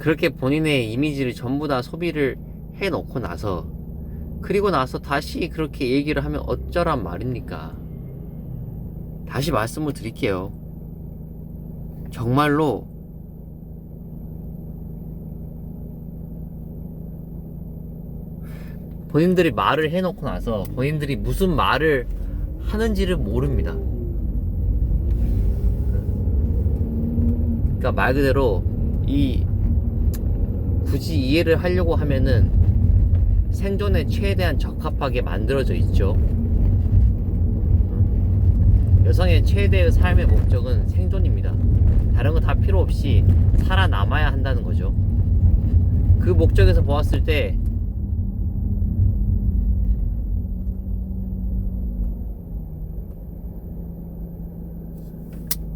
그렇게 본인의 이미지를 전부 다 소비를 해놓고 나서 그리고 나서 다시 그렇게 얘기를 하면 어쩌란 말입니까? 다시 말씀을 드릴게요. 정말로 본인들이 말을 해놓고 나서 본인들이 무슨 말을 하는지를 모릅니다. 그러니까 말 그대로 이 굳이 이해를 하려고 하면은 생존에 최대한 적합하게 만들어져 있죠. 여성의 최대의 삶의 목적은 생존입니다. 다른 거 다 필요 없이 살아남아야 한다는 거죠. 그 목적에서 보았을 때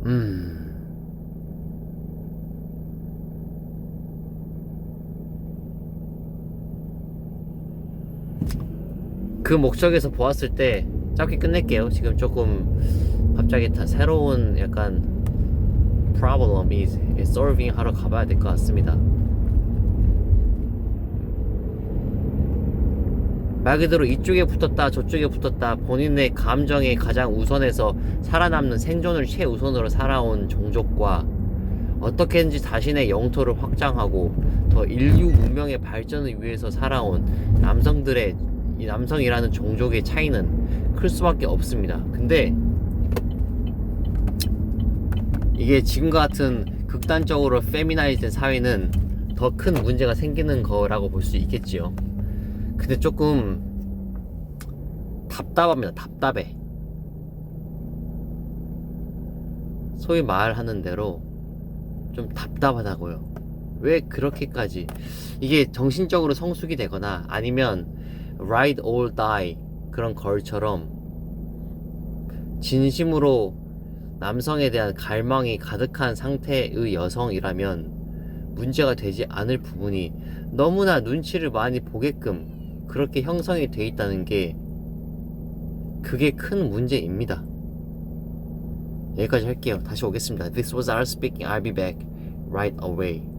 음. 그 목적에서 보았을 때 짧게 끝낼게요. 지금 조금 갑자기 다 새로운 약간 problem이 solving 하러 가봐야 될 것 같습니다. 말 그대로 이쪽에 붙었다 저쪽에 붙었다 본인의 감정에 가장 우선해서 살아남는 생존을 최우선으로 살아온 종족과 어떻게든지 자신의 영토를 확장하고 더 인류 문명의 발전을 위해서 살아온 남성들의 이 남성이라는 종족의 차이는 클 수밖에 없습니다. 근데 이게 지금과 같은 극단적으로 페미나이즈된 사회는 더 큰 문제가 생기는 거라고 볼 수 있겠지요. 근데 조금 답답합니다. 답답해. 소위 말하는 대로 좀 답답하다고요. 왜 그렇게까지 이게 정신적으로 성숙이 되거나 아니면 ride or die 그런 걸처럼 진심으로 남성에 대한 갈망이 가득한 상태의 여성이라면 문제가 되지 않을 부분이 너무나 눈치를 많이 보게끔 그렇게 형성이 돼 있다는 게 그게 큰 문제입니다. 여기까지 할게요. 다시 오겠습니다. This was our speaking. I'll be back right away.